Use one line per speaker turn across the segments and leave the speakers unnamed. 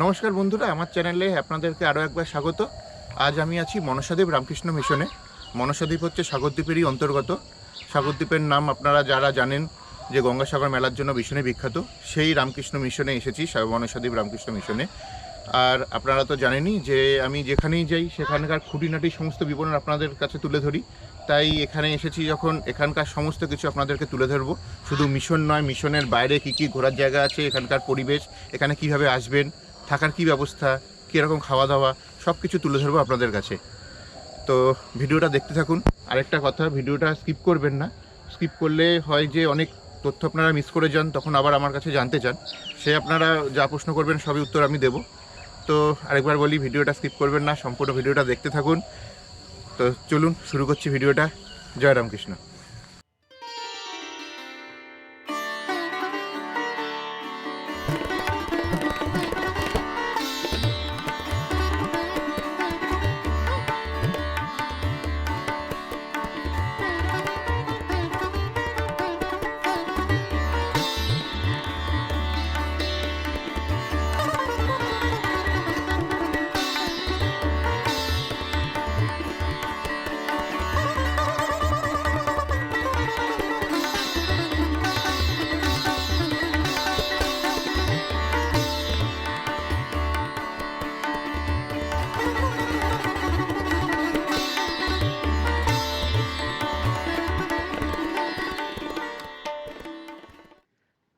নমস্কার বন্ধুরা, আমার চ্যানেলে আপনাদেরকে আরও একবার স্বাগত। আজ আমি আছি মনসাদ্বীপ রামকৃষ্ণ মিশনে। মনসাদ্বীপ হচ্ছে সাগরদ্বীপেরই অন্তর্গত। সাগরদ্বীপের নাম আপনারা যারা জানেন যে গঙ্গাসাগর মেলার জন্য ভীষণই বিখ্যাত, সেই রামকৃষ্ণ মিশনে এসেছি মনসাদ্বীপ রামকৃষ্ণ মিশনে। আর আপনারা তো জানেনই যে আমি যেখানেই যাই, সেখানকার খুঁটিনাটি সমস্ত বিবরণ আপনাদের কাছে তুলে ধরি। তাই এখানে এসেছি যখন, এখানকার সমস্ত কিছু আপনাদেরকে তুলে ধরবো। শুধু মিশন নয়, মিশনের বাইরে কী কী ঘোরার জায়গা আছে, এখানকার পরিবেশ, এখানে কীভাবে আসবেন থাকার কি ব্যবস্থা, কীরকম খাওয়া দাওয়া সব কিছু তুলে ধরবো আপনাদের কাছে। তো ভিডিওটা দেখতে থাকুন। আরেকটা কথা, ভিডিওটা স্কিপ করবেন না। স্কিপ করলে হয় যে অনেক তথ্য আপনারা মিস করে যান, তখন আবার আমার কাছে জানতে চান। সে আপনারা যা প্রশ্ন করবেন, সবই উত্তর আমি দেবো। তো আরেকবার বলি, ভিডিওটা স্কিপ করবেন না, সম্পূর্ণ ভিডিওটা দেখতে থাকুন। তো চলুন, শুরু করছি ভিডিওটা। জয় রামকৃষ্ণ।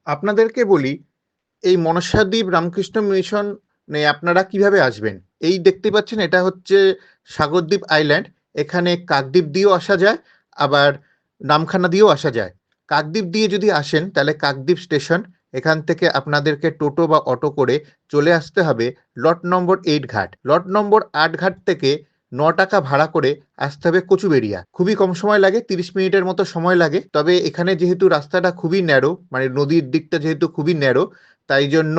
আপনাদেরকে বলি, এই মনসাদ্বীপ রামকৃষ্ণ মিশন আপনারা কীভাবে আসবেন? এই দেখতে পাচ্ছেন এটা হচ্ছে সাগরদ্বীপ আইল্যান্ড এখানে কাকদ্বীপ দিয়েও আসা যায়, আবার নামখানা দিয়েও আসা যায়। কাকদ্বীপ দিয়ে যদি আসেন, তাহলে কাকদ্বীপ স্টেশন এখান থেকে আপনাদেরকে টোটো বা অটো করে চলে আসতে হবে লট নম্বর এইট ঘাট। লট নম্বর আট ঘাট থেকে ন টাকা ভাড়া করে আসতে হবে কচুবেড়িয়া খুবই কম সময় লাগে, তিরিশ মিনিটের মতো সময় লাগে। তবে এখানে যেহেতু রাস্তাটা খুবই ন্যারো মানে নদীর দিকটা যেহেতু খুবই ন্যারো, তাই জন্য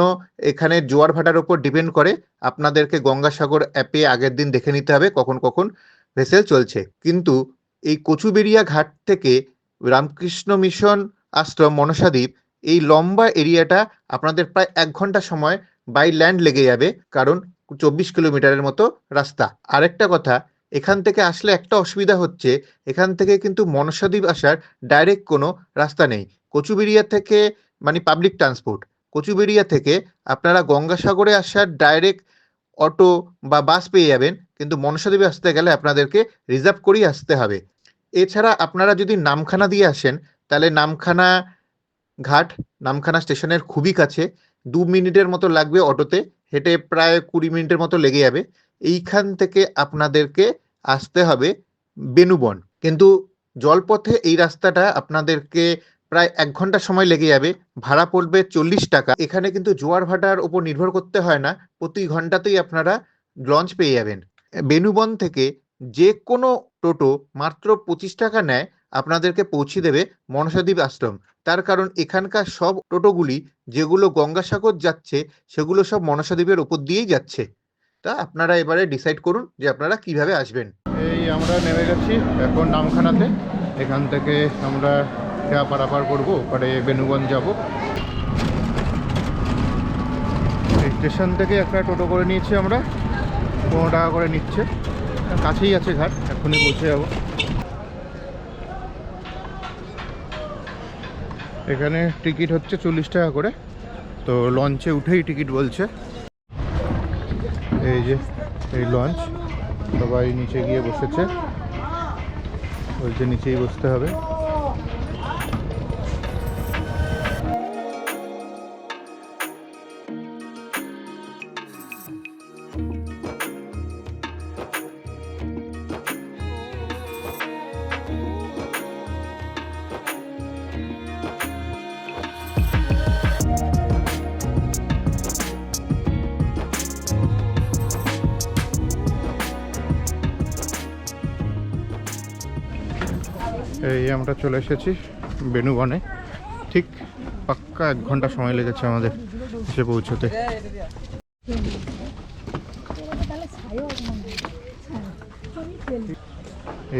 এখানে জোয়ার ভাটার উপর ডিপেন্ড করে। আপনাদেরকে গঙ্গাসাগর অ্যাপে আগের দিন দেখে নিতে হবে কখন কখন ভেসেল চলছে। কিন্তু এই কচুবেড়িয়া ঘাট থেকে রামকৃষ্ণ মিশন আশ্রম মনসাদ্বীপ এই লম্বা এরিয়াটা আপনাদের প্রায় এক ঘণ্টা সময় বাই ল্যান্ড লেগে যাবে। কারণ চব্বিশ কিলোমিটারের মতো রাস্তা। আরেকটা কথা, এখান থেকে আসলে একটা অসুবিধা হচ্ছে, এখান থেকে কিন্তু মনসাদ্বীপ আসার ডাইরেক্ট কোনো রাস্তা নেই। কচুবেড়িয়া থেকে মানে পাবলিক ট্রান্সপোর্ট কচুবেড়িয়া থেকে আপনারা গঙ্গাসাগরে আসার ডাইরেক্ট অটো বা বাস পেয়ে যাবেন, কিন্তু মনসাদ্বীপে আসতে গেলে আপনাদেরকে রিজার্ভ করেই আসতে হবে। এছাড়া আপনারা যদি নামখানা দিয়ে আসেন, তাহলে নামখানা ঘাট, নামখানা স্টেশনের খুবই কাছে, দু মিনিটের মতো লাগবে অটোতে। হেঁটে প্রায় কুড়ি মিনিটের মতো লেগে যাবে। এইখান থেকে আপনাদেরকে আসতে হবে বেনুবন। কিন্তু জলপথে এই রাস্তাটা আপনাদেরকে প্রায় এক ঘণ্টা সময় লেগে যাবে। ভাড়া পড়বে চল্লিশ টাকা। এখানে কিন্তু জোয়ার ভাটার উপর নির্ভর করতে হয় না। প্রতি ঘন্টাতেই আপনারা লঞ্চ পেয়ে যাবেন। বেনুবন থেকে যে কোনো টোটো মাত্র পঁচিশ টাকা নেয়। আপনাদেরকে পৌঁছে দেবে মনসাদ্বীপ আশ্রম। তার কারণ এখানকার সব টোটোগুলি যেগুলো গঙ্গাসাগর যাচ্ছে, সেগুলো সব মনসাদ্বীপের উপর দিয়েই যাচ্ছে। তা আপনারা এবারে ডিসাইড করুন যে আপনারা কীভাবে আসবেন। এই আমরা নেমে গেছি এখন নামখানাতে। এখান থেকে আমরা খেয়া পারাপার করব ওপারে বেনুগঞ্জ যাব। স্টেশন থেকে একটা টোটো করে নিয়েছি আমরা। পনেরো টাকা করে নিচ্ছে। কাছেই আছে ঘাট, এখনই পৌঁছে যাব। এখানে টিকিট হচ্ছে চল্লিশ টাকা করে। তো লঞ্চে উঠেই টিকিট বলছে। এই যে, এই লঞ্চ, সবাই নিচে গিয়ে বসেছে। বলছে নিচেই বসতে হবে। এই আমরা চলে এসেছি বেনুবনে ঠিক পাক্কা এক ঘণ্টা সময় লেগেছে আমাদের এসে পৌঁছতে।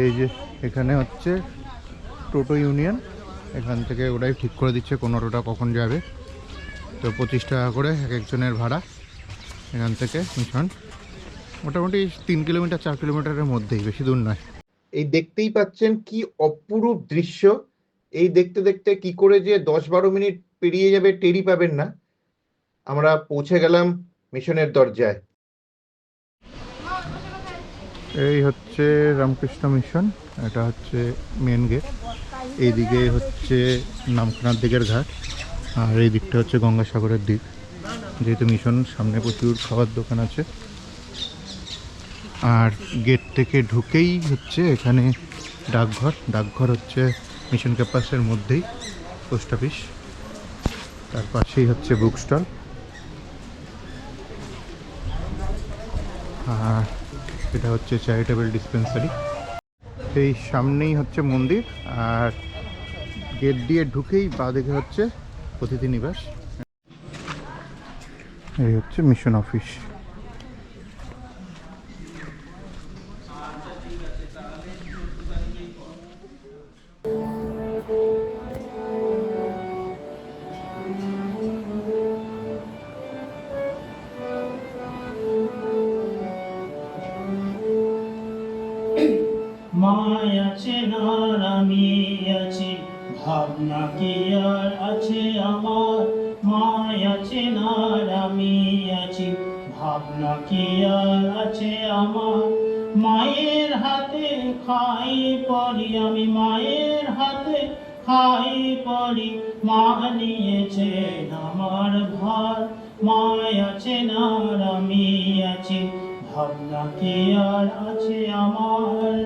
এই যে এখানে হচ্ছে টোটো ইউনিয়ন। এখান থেকে ওরাই ঠিক করে দিচ্ছে কোন টোটা কখন যাবে। তো পঁচিশ টাকা করে এক একজনের ভাড়া
এখান থেকে মিশন। মোটামুটি তিন কিলোমিটার, চার কিলোমিটারের মধ্যেই, বেশি দূর নয়।
এই দেখতেই পাচ্ছেন কি অপরূপ দৃশ্য। এই দেখতে দেখতে কি করে যে দশ বারো মিনিট পেরিয়ে যাবে টেরি পাবেন না। আমরা পৌঁছে গেলাম মিশনের দরজায়।
এই হচ্ছে রামকৃষ্ণ মিশন, এটা হচ্ছে মেন গেট এইদিকে হচ্ছে নামখানার দিকের ঘাট, আর এই দিকটা হচ্ছে গঙ্গাসাগরের দিক। যেহেতু মিশন সামনে প্রচুর খাবার দোকান আছে আর গেট থেকে ঢুকেই হচ্ছে এখানে ডাকঘর। ডাকঘর হচ্ছে মিশন ক্যাম্পাসের মধ্যেই, পোস্ট অফিস। তার পাশেই হচ্ছে বুক স্টল আর এটা হচ্ছে চ্যারিটেবল ডিসপেন্সারি এই সামনেই হচ্ছে মন্দির আর গেট দিয়ে ঢুকেই বা দেখে হচ্ছে অতিথি নিবাস। এই হচ্ছে মিশন অফিস।
মায় আছে না আমি আছি ভাবনা কি আমার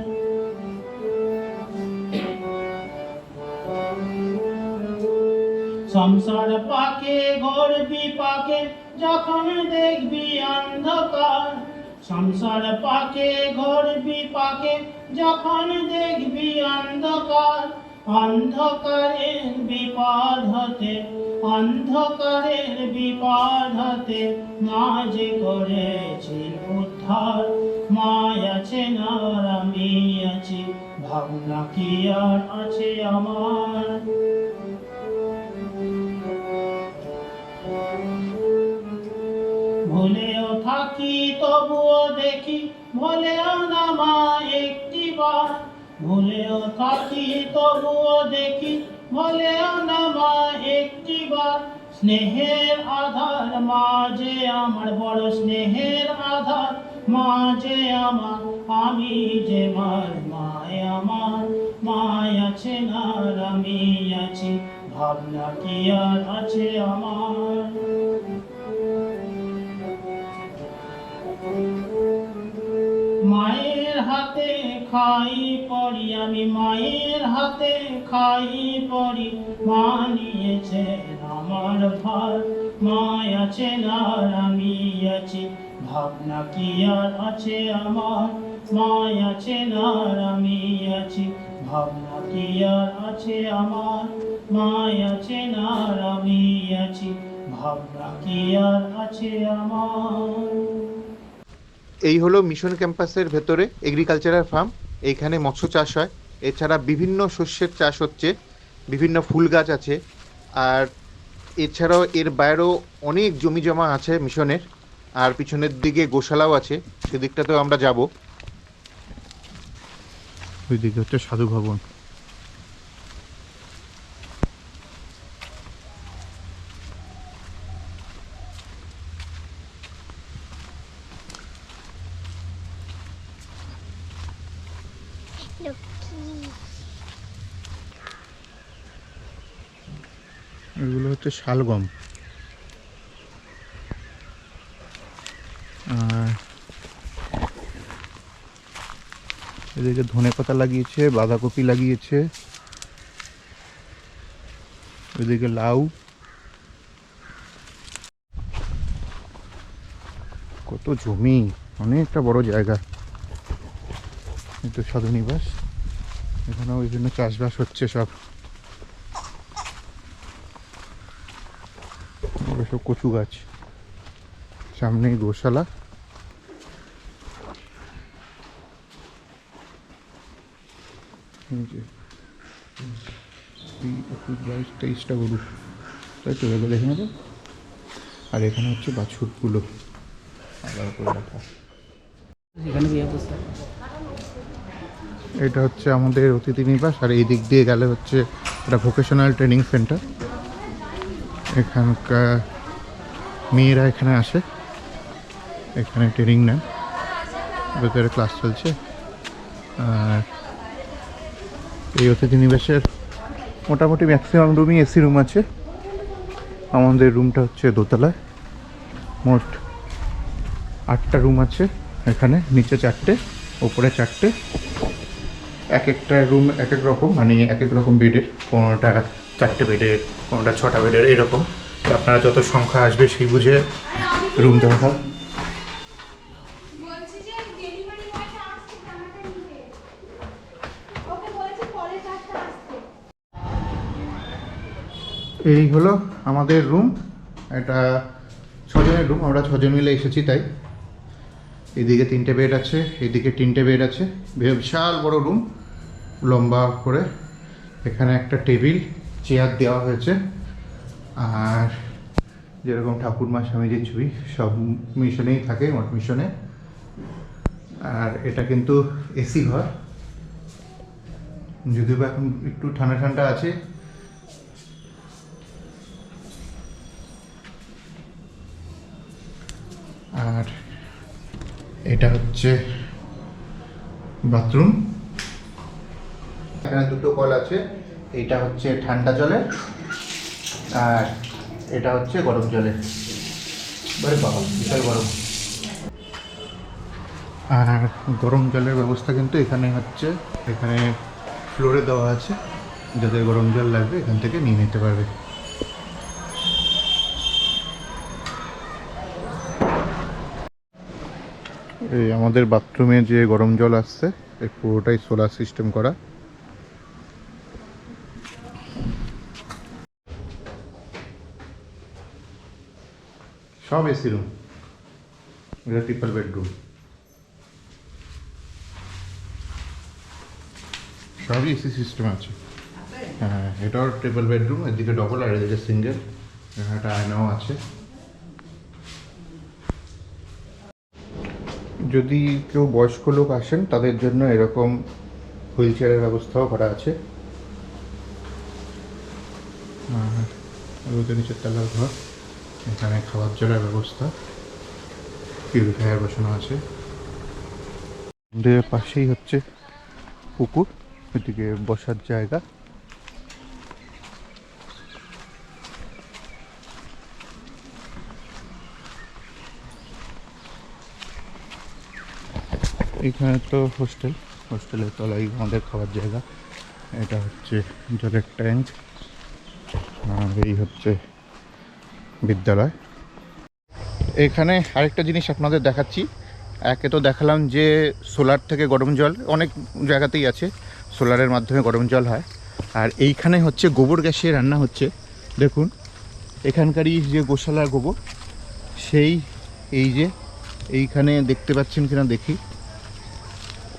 সংসার পাকে, ঘর বিপাকে, যখন দেখবি অন্ধকার। সংসার পাকে, ঘর বিপাকে, যখন দেখবি অন্ধকার। অন্ধকারের বিপদ হতে, অন্ধকারের বিপদ হতে মাঝে করেছিল উদ্ধার মায় আছে আমি আছি, ভাবনা কি আর আছে আমার? ভুলেও থাকি, তবুও দেখি ভুলেও মা একটি বার। ভুলেও থাকি, তবুও দেখি মা একটি বার। স্নেহের আধার মাঝে আমার বড় স্নেহের আধার। মাঝে আমার, আমি যে মার মায় আমার, মায় আছে না, আমি আছি, ভাবনা কি আর আছে আমার? মায়ের হাতে খাই পড়ি, আমি মায়ের হাতে খাই পড়ি, মা নিয়েছে আমার ভার মায় আছে আর আমি আছি ভাবনা কি আর আছে আমার? মায় আছে আর আমি আছি। ভাবনা কি আর আছে আমার? মায় আছে আর আমি আছি। ভাবনা কি আর আছে আমার?
এই হলো মিশন ক্যাম্পাসের ভেতরে এগ্রিকালচারাল ফার্ম এইখানে মৎস্য চাষ হয়। এছাড়া বিভিন্ন শস্যের চাষ হচ্ছে। বিভিন্ন ফুল গাছ আছে। আর এছাড়াও এর বাইরেও অনেক জমি জমা আছে মিশনের। আর পিছনের দিকে গোশালাও আছে সেদিকটাতেও আমরা যাব।
ওই দিকে হচ্ছে সাধু ভবন। এগুলো হচ্ছে শালগম। এদিকে ধনে পাতা লাগিয়েছে, বাঁধাকপি লাগিয়েছে এদিকে লাউ। কত জমি, অনেকটা বড় জায়গা। কিন্তু সাধু নিবাস। এখানেও বিভিন্ন চাষবাস হচ্ছে সব। সব কচু গাছ। সামনেই গোশালা এই যে এই একুশ বাইশ তেইশটা গরু তাই তো এগুলো দেখে নেব আর এখানে হচ্ছে বাছুরগুলো
আলাদা করে রাখা। এটা হচ্ছে আমাদের অতিথি নিবাস আর এই দিক দিয়ে গেলে হচ্ছে এটা ভোকেশনাল ট্রেনিং সেন্টার এখানকার মেয়েরা এখানে আসে। এখানে ট্রেনিং নেন ভেতরে ক্লাস চলছে। আর এই অতিথি নিবাসের মোটামুটি ম্যাক্সিমাম রুমই এসি রুম আছে। আমাদের রুমটা হচ্ছে দোতলায়। মোট আটটা রুম আছে এখানে, নিচে চারটে, ওপরে চারটে। এক একটা রুম এক এক রকম মানে এক এক রকম বেডের কোনোটা চারটে বেডের কোনোটা ছটা বেডের এরকম। আপনারা যত সংখ্যা আসবে সেই বুঝে রুম দেওয়া হয়
বলছি যে ডেলিভারি বয়টা আসছে জামাটা নিতে ওকে বলেছে পরের কাজটা আসতে
এই হলো আমাদের রুম এটা ছজনের রুম আমরা ছজন মিলে এসেছি তাই। এদিকে তিনটে বেড আছে, এদিকে তিনটে বেড আছে। বিশাল বড় রুম লম্বা করে। এখানে একটা টেবিল, চেয়ার দেওয়া হয়েছে। আর যেরকম ঠাকুরমা স্বামীজির ছবি, সব মিশনেই থাকে, মঠ মিশনে। আর এটা কিন্তু এসি ঘর। যদিও এখন একটু ঠান্ডা ঠান্ডা আছে আর এটা হচ্ছে বাথরুম। এখানে দুটো কল আছে এটা হচ্ছে ঠান্ডা জলের আর এটা হচ্ছে গরম জলে বাবা, বিশাল গরম। আর গরম জলের ব্যবস্থা কিন্তু এখানে হচ্ছে, এখানে ফ্লোরে দেওয়া আছে, যাদের গরম জল লাগবে এখান থেকে নিয়ে নিতে পারবে। এই আমাদের বাথরুমে যে গরম জল আসছে এই পুরোটাই সোলার সিস্টেম করা। সব এসি রুম এটা ট্রিপল বেডরুম সবই এসি সিস্টেম আছে। হ্যাঁ এটাও ট্রিপল বেডরুম এদিকে ডবল আর এদিকে সিঙ্গেল এখানে একটা আয়নাও আছে। যদি কেউ বয়স্ক লোক আসেন, তাদের জন্য এরকম হুইল চেয়ারের ব্যবস্থাও করা আছে। আর নিচের তলার ঘর, এখানে খাবার জলের ব্যবস্থা, পিউরিফায়ার বসানো আছে। পাশেই হচ্ছে পুকুর, এদিকে বসার জায়গা। এখানে তো হোস্টেল। হোস্টেলের তলায় আমাদের খাওয়ার জায়গা। এটা হচ্ছে জলের ট্যাঙ্ক। আর এই হচ্ছে বিদ্যালয়। এখানে আরেকটা জিনিস আপনাদের দেখাচ্ছি। একে তো দেখালাম যে সোলার থেকে গরম জল অনেক জায়গাতেই আছে। সোলারের মাধ্যমে গরম জল হয়। আর এইখানে হচ্ছে গোবর গ্যাসে রান্না হচ্ছে। দেখুন, এখানকারই যে গোশালার গোবর, সেই এই যে এইখানে দেখতে পাচ্ছেন কিনা দেখি।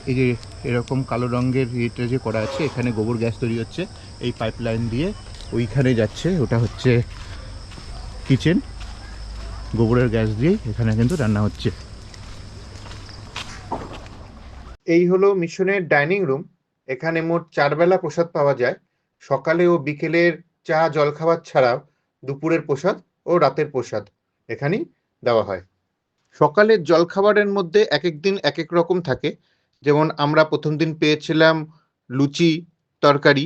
এই যে এরকম কালো রঙের ইয়েটা যে করা আছে, এখানে গোবর গ্যাস তৈরি হচ্ছে, এই পাইপ লাইন দিয়ে ওইখানে যাচ্ছে, ওটা হচ্ছে কিচেন। গোবরের গ্যাস দিয়েই এখানে কিন্তু রান্না হচ্ছে।
এই হলো মিশনের ডাইনিং রুম, এখানে মোট চার বেলা প্রসাদ পাওয়া যায়। সকালে ও বিকেলের চা, জলখাবার ছাড়াও দুপুরের প্রসাদ ও রাতের প্রসাদ এখানেই দেওয়া হয়। সকালের জলখাবারের মধ্যে এক এক দিন এক এক রকম থাকে। যেমন আমরা প্রথম দিন পেয়েছিলাম লুচি তরকারি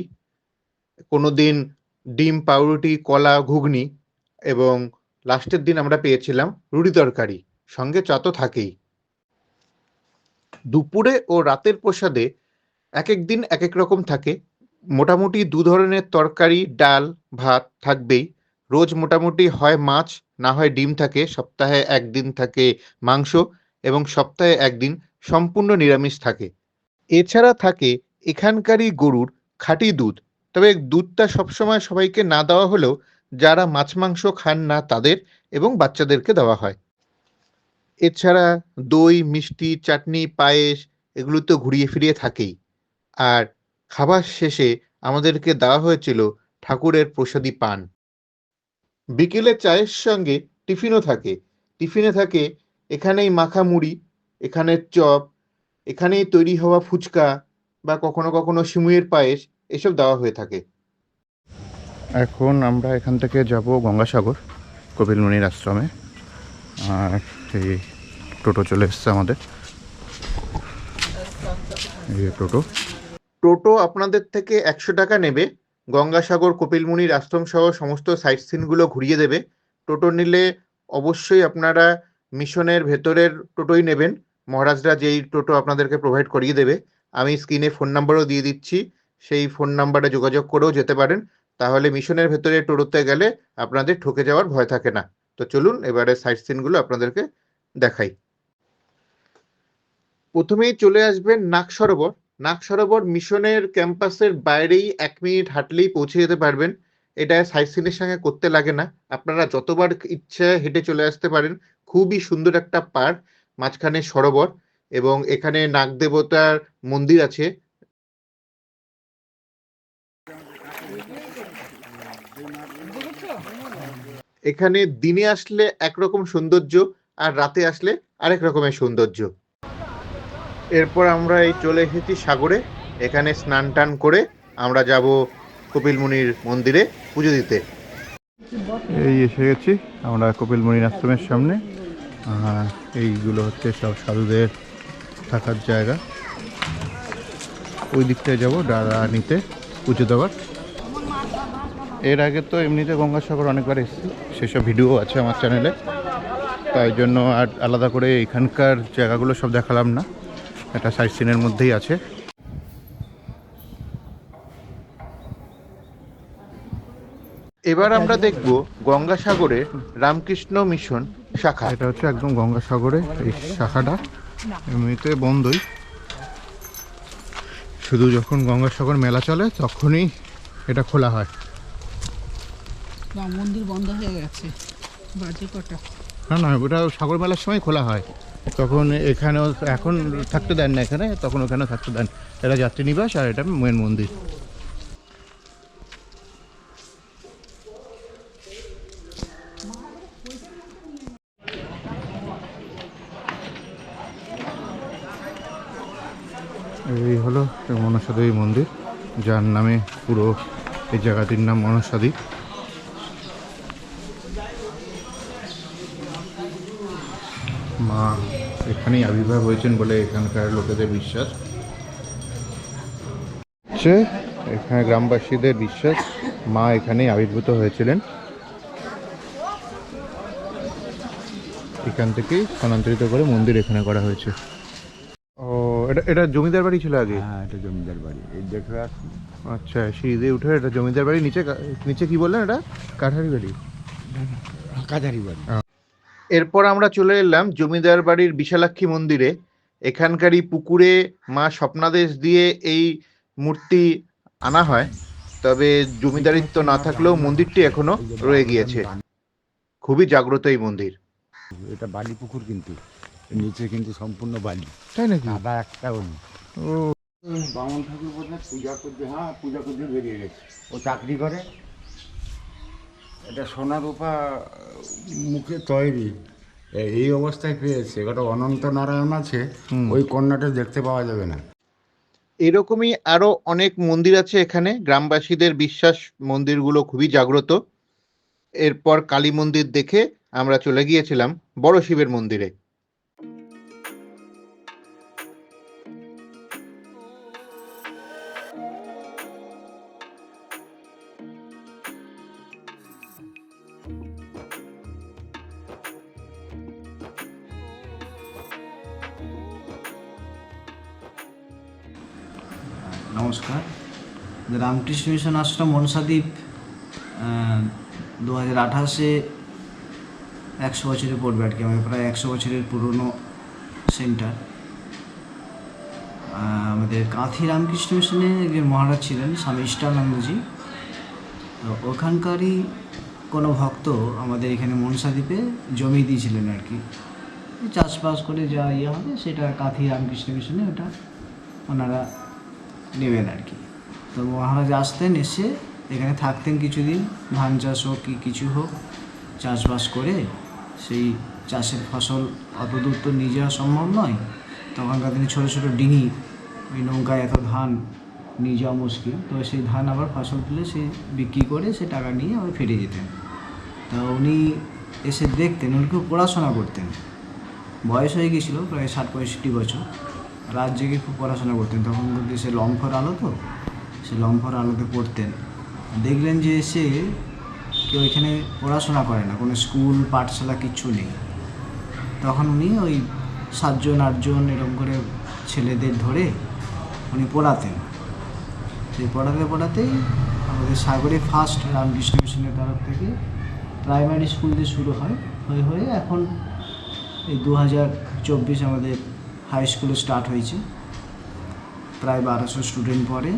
কোনো দিন ডিম, পাউরুটি, কলা, ঘুগনি এবং লাস্টের দিন আমরা পেয়েছিলাম রুটি তরকারি। সঙ্গে চা তো থাকেই। দুপুরে ও রাতের প্রসাদে এক এক দিন এক এক রকম থাকে। মোটামুটি দু ধরনের তরকারি, ডাল, ভাত থাকবেই। রোজ মোটামুটি হয় মাছ, না হয় ডিম থাকে। সপ্তাহে একদিন থাকে মাংস এবং সপ্তাহে একদিন সম্পূর্ণ নিরামিষ থাকে। এছাড়া থাকে এখানকারই গরুর খাঁটি দুধ। তবে দুধটা সবসময় সবাইকে না দেওয়া হলেও যারা মাছ মাংস খান না তাদের এবং বাচ্চাদেরকে দেওয়া হয়। এছাড়া দই, মিষ্টি, চাটনি, পায়েস এগুলো তো ঘুরিয়ে ফিরিয়ে থাকেই। আর খাবার শেষে আমাদেরকে দেওয়া হয়েছিল ঠাকুরের প্রসাদী পান। বিকেলে চায়ের সঙ্গে টিফিনও থাকে। টিফিনে থাকে
এখানেই মাখা মুড়ি এখানের চপ এখানেই তৈরি হওয়া ফুচকা বা কখনো কখনো সিমুইয়ের পায়েস এসব দেওয়া হয়ে থাকে।
এখন আমরা এখান থেকে যাব গঙ্গাসাগর কপিলমণির আশ্রমে। আর এই টোটো চলে এসছে আমাদের। এই টোটো।
টোটো আপনাদের থেকে একশো টাকা নেবে। গঙ্গাসাগর কপিলমুনির আশ্রম সহ সমস্ত সাইট সিনগুলো ঘুরিয়ে দেবে। টোটো নিলে অবশ্যই আপনারা মিশনের ভেতরের টোটোই নেবেন। মহারাজরা যেই টোটো আপনাদেরকে প্রোভাইড করিয়ে দেবে, আমি স্ক্রিনে ফোন নাম্বারও দিয়ে দিচ্ছি। সেই ফোন নাম্বারে যোগাযোগ করেও যেতে পারেন। তাহলে মিশনের ভেতরে টোটোতে গেলে আপনাদের ঠকে যাওয়ার ভয় থাকে না। তো চলুন এবারে সাইট সিনগুলো আপনাদেরকে দেখাই। প্রথমেই চলে আসবেন নাক সরোবর নাক সরোবর মিশনের ক্যাম্পাসের বাইরেই এক মিনিট হাঁটলেই পৌঁছে যেতে পারবেন। এটা সাইট সিনের সঙ্গে করতে লাগে না। আপনারা যতবার ইচ্ছে হেঁটে চলে আসতে পারেন। খুবই সুন্দর একটা পার্ক। মাঝখানে সরোবর এবং এখানে নাগ দেবতার মন্দির আছে। এখানে দিনে আসলে একরকম সৌন্দর্য আর রাতে আসলে আরেক রকমের সৌন্দর্য। এরপর আমরা এই চলে এসেছি সাগরে। এখানে স্নান টান করে আমরা যাব কপিলমুনির মন্দিরে পুজো দিতে।
এই এসে গেছি আমরা কপিলমণির আশ্রমের সামনে। এইগুলো হচ্ছে সব সাধুদের থাকার জায়গা। ওই দিকটায় যাব ডালা নিতে পুজো দেওয়ার। এর আগে তো এমনিতে গঙ্গাসাগর অনেকবার এসেছি, সেসব ভিডিও আছে আমার চ্যানেলে। তাই জন্য আর আলাদা করে এখানকার জায়গাগুলো সব দেখালাম না, একটা সাইট সিনের মধ্যেই আছে।
এবার আমরা দেখব গঙ্গাসাগরের রামকৃষ্ণ মিশন শাখা।
এটা হচ্ছে একদম গঙ্গাসাগরে এই শাখাটা। এমনিতে বন্ধই। শুধু যখন গঙ্গাসাগর মেলা চলে তখনই এটা খোলা হয়।
না মন্দির বন্ধ হয়ে গেছে বাজে কটা?
না না ওটা সাগর মেলার সময় খোলা হয়। তখন এখানেও এখন থাকতে দেন না এখানে তখন ওখানে থাকতে দেন। এটা যাত্রী নিবাস আর এটা মেন মন্দির এই হলো মনসাদেবী মন্দির, যার নামে পুরো এই জায়গাটির নাম মনসাদ্বীপ মা এখানেই আবির্ভাব হয়েছেন বলে এখানকার লোকেদের বিশ্বাস। হচ্ছে এখানে গ্রামবাসীদের বিশ্বাস, মা এখানেই আবির্ভূত হয়েছিলেন। এখান থেকেই স্থানান্তরিত করে মন্দির এখানে করা হয়েছে। এটা এটা জমিদার বাড়ি ছিল আগে?
হ্যাঁ এটা জমিদার বাড়ি। এই দেখে আসুন
আচ্ছা সিঁড়ি দিয়ে উঠে এটা জমিদার বাড়ি নিচে নিচে কি বললেন এটা? কাঠারি বাড়ি।
কাজারি বাড়ি।
এরপর আমরা চলে এলাম জমিদার বাড়ির বিশালাক্ষী মন্দিরে। এখানকারই পুকুরে মা স্বপ্নাদেশ দিয়ে এই মূর্তি আনা হয়। তবে জমিদারিত্ব না থাকলেও মন্দিরটি এখনও রয়ে গিয়েছে। খুবই জাগ্রত এই মন্দির।
এটা বালি পুকুর কিন্তু। নিচে কিন্তু সম্পূর্ণ বালি।
তাই নাকি?
কাদা একটাও নেই
ও।
বামন ঠাকুর বোধহয় পূজা করতে হ্যাঁ পূজা করতে বেরিয়ে গেছে। ও চাকরি করে। এটা সোনা রূপা মুখে তৈরি। এই অবস্থায় পেয়েছে। ওটা অনন্ত নারায়ণ আছে ওই কন্যাটা দেখতে পাওয়া যাবে না।
এরকমই আরও অনেক মন্দির আছে এখানে। গ্রামবাসীদের বিশ্বাস মন্দিরগুলো খুবই জাগ্রত। এরপর কালী মন্দির দেখে আমরা চলে গিয়েছিলাম বড় শিবের মন্দিরে।
রামকৃষ্ণ মিশন আশ্রম মনসাদ্বীপ দু হাজার আঠাশে একশো বছরে পড়বে আর কি, আমাদের প্রায় একশো বছরের পুরনো সেন্টার। আমাদের কাঁথি রামকৃষ্ণ মিশনে একজন মহারাজ ছিলেন, স্বামী ইষ্টানন্দজি। তো ওখানকারই কোনো ভক্ত আমাদের এখানে মনসাদ্বীপে জমি দিয়েছিলেন আর কি। চাষবাস করে যা ইয়ে হবে, সেটা কাঁথি রামকৃষ্ণ মিশনে ওটা ওনারা নেবেন আর কি। তো মহারাজ আসতেন, এসে এখানে থাকতেন কিছুদিন, ধান চাষ হোক কি কিছু হোক, চাষবাস করে সেই চাষের ফসল অত দূর তো নিয়ে যাওয়া সম্ভব নয়। তখনকার দিনে ছোটো ছোটো ডিঙি, ওই নৌকায় এত ধান নিয়ে যাওয়া মুশকিল। তো সেই ধান আবার ফসল তুলে সে বিক্রি করে সে টাকা নিয়ে আবার ফিরে যেতেন। তা উনি এসে দেখতেন, উনি খুব পড়াশোনা করতেন। বয়স হয়ে গিয়েছিল, প্রায় ষাট পঁয়ষট্টি বছর। রাত জেগে খুব পড়াশোনা করতেন। তখন সে লম্ফর আলো তো। সে লম্ফর আলোতে পড়তেন। দেখলেন যে সে কেউ এখানে পড়াশোনা করে না, কোনো স্কুল, পাঠশালা কিচ্ছু নেই। তখন উনি ওই সাতজন, আটজন এরকম করে ছেলেদের ধরে উনি পড়াতেন। সেই পড়াতে পড়াতেই আমাদের সাগরে ফার্স্ট রামকৃষ্ণ মিশনের তরফ থেকে প্রাইমারি স্কুল দিয়ে শুরু হয়, হয়ে হয়ে এখন এই দু হাজার চব্বিশ আমাদের হাই স্কুলে স্টার্ট হয়েছে। প্রায় বারোশো স্টুডেন্ট পড়ে।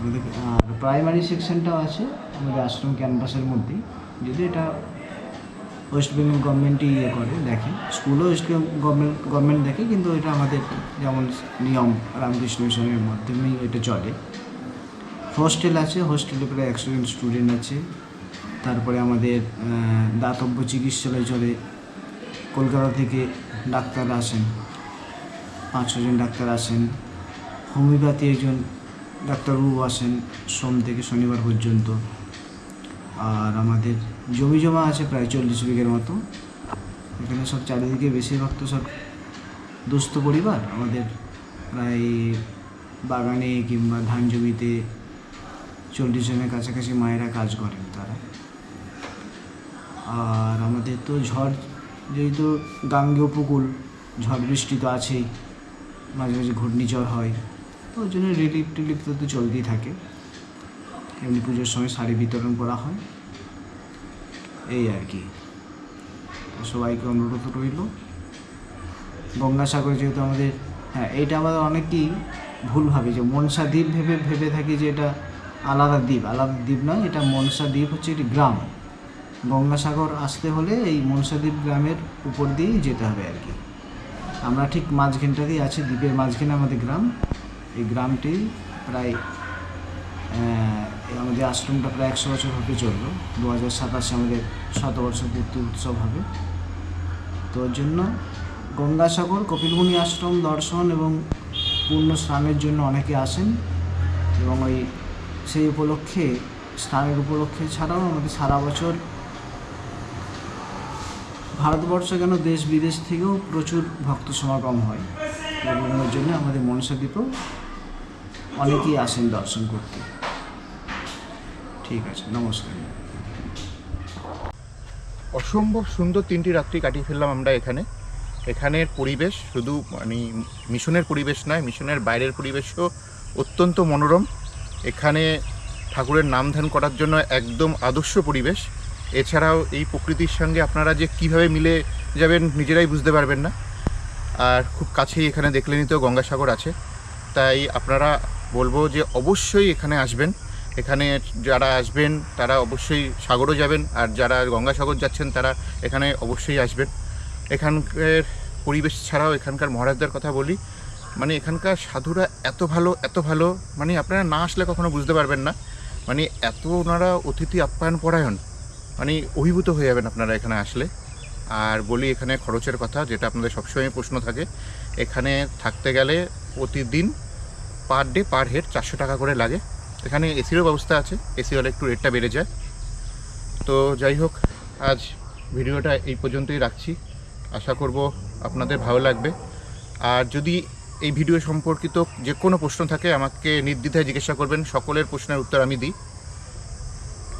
আমাদের আর প্রাইমারি সেকশনটাও আছে, আমাদের আশ্রম ক্যাম্পাসের মধ্যেই। যদি এটা ওয়েস্ট বেঙ্গল গভর্নমেন্টই ইয়ে করে, দেখে। স্কুলও ওয়েস্ট গভর্নমেন্ট গভর্নমেন্ট দেখে, কিন্তু এটা আমাদের যেমন নিয়ম, রামকৃষ্ণ মিশনের মাধ্যমেই এটা চলে। হোস্টেল আছে হোস্টেলে প্রায় একশো জন স্টুডেন্ট আছে। তারপরে আমাদের দাতব্য চিকিৎসালয় চলে। কলকাতা থেকে ডাক্তার আসেন পাঁচ ছজন ডাক্তার আসেন। হোমিওপ্যাথি একজন ডাক্তারবাবু আসেন, সোম থেকে শনিবার পর্যন্ত। আর আমাদের জমি জমা আছে প্রায় চল্লিশ বিঘের মতো। এখানে সব চারিদিকে বেশিরভাগ তো সব দুস্থ পরিবার। আমাদের প্রায় বাগানে কিংবা ধান জমিতে চল্লিশ জনের কাছাকাছি মায়েরা কাজ করেন তারা। আর আমাদের তো ঝড় যেহেতু গাঙ্গেয় উপকূল ঝড় বৃষ্টি তো আছেই, মাঝে মাঝে ঘূর্ণিঝড় হয়। তো ওই জন্য রিলিফ টিলিফ তো চলতেই থাকে। এমনি পুজোর সময় শাড়ি বিতরণ করা হয়। এই আর কি। সবাইকে অনুরোধ রইল। গঙ্গাসাগর যেহেতু আমাদের হ্যাঁ এইটা আমাদের অনেকেই ভুল ভাবে যে মনসা দ্বীপ ভেবে ভেবে থাকি যে এটা আলাদা দ্বীপ। আলাদা দ্বীপ নয়, এটা মনসা দ্বীপ হচ্ছে একটি গ্রাম। গঙ্গাসাগর আসতে হলে এই মনসাদ্বীপ গ্রামের উপর দিয়েই যেতে হবে আর কি। আমরা ঠিক মাঝখানটাতেই আছি, দ্বীপের মাঝখানে আমাদের গ্রাম। এই গ্রামটি প্রায় আমাদের আশ্রমটা প্রায় একশো বছর হতে চলল দু হাজার সাতাশে আমাদের শতবর্ষ পূর্তি উৎসব হবে। তো ওর জন্য গঙ্গাসাগর, কপিলমুনি আশ্রম দর্শন এবং পূর্ণ স্নানের জন্য অনেকে আসেন এবং ওই সেই উপলক্ষে, স্নানের উপলক্ষে ছাড়াও আমাদের সারা বছর ভারতবর্ষ কেন দেশ বিদেশ থেকেও প্রচুর ভক্ত সমাগম হয়। এবং জন্য আমাদের মনসা অনেকেই আসেন দর্শন করতে। ঠিক আছে, নমস্কার।
অসম্ভব সুন্দর তিনটি রাত্রি কাটিয়ে ফেললাম আমরা এখানে। এখানের পরিবেশ শুধু মানে মিশনের পরিবেশ নয়, মিশনের বাইরের পরিবেশও অত্যন্ত মনোরম। এখানে ঠাকুরের নাম ধ্যান করার জন্য একদম আদর্শ পরিবেশ। এছাড়াও এই প্রকৃতির সঙ্গে আপনারা যে কীভাবে মিলে যাবেন নিজেরাই বুঝতে পারবেন না। আর খুব কাছেই এখানে দেখলেনই তো গঙ্গাসাগর আছে। তাই আপনারা বলব যে অবশ্যই এখানে আসবেন। এখানে যারা আসবেন, তারা অবশ্যই সাগরও যাবেন, আর যারা গঙ্গাসাগর যাচ্ছেন, তারা এখানে অবশ্যই আসবেন। এখানকার পরিবেশ ছাড়াও এখানকার মহারাজদের কথা বলি মানে এখানকার সাধুরা এত ভালো এত ভালো মানে আপনারা না আসলে কখনো বুঝতে পারবেন না। মানে এত ওনারা অতিথি আপ্যায়ন পরায়ণ মানে অভিভূত হয়ে যাবেন আপনারা এখানে আসলে। আর বলি এখানে খরচের কথা, যেটা আপনাদের সবসময় প্রশ্ন থাকে, এখানে থাকতে গেলে প্রতিদিন পার ডে পার হেড চারশো টাকা করে লাগে। এখানে এসিরও ব্যবস্থা আছে, এসি হলে একটু রেটটা বেড়ে যায়। তো যাই হোক, আজ ভিডিওটা এই পর্যন্তই রাখছি। আশা করব আপনাদের ভালো লাগবে। আর যদি এই ভিডিও সম্পর্কিত যে কোনো প্রশ্ন থাকে, আমাকে নির্দ্বিধায় জিজ্ঞাসা করবেন। সকলের প্রশ্নের উত্তর আমি দিই।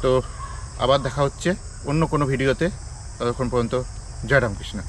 তো আবার দেখা হচ্ছে অন্য কোনো ভিডিওতে। ততক্ষণ পর্যন্ত, জয় রামকৃষ্ণ।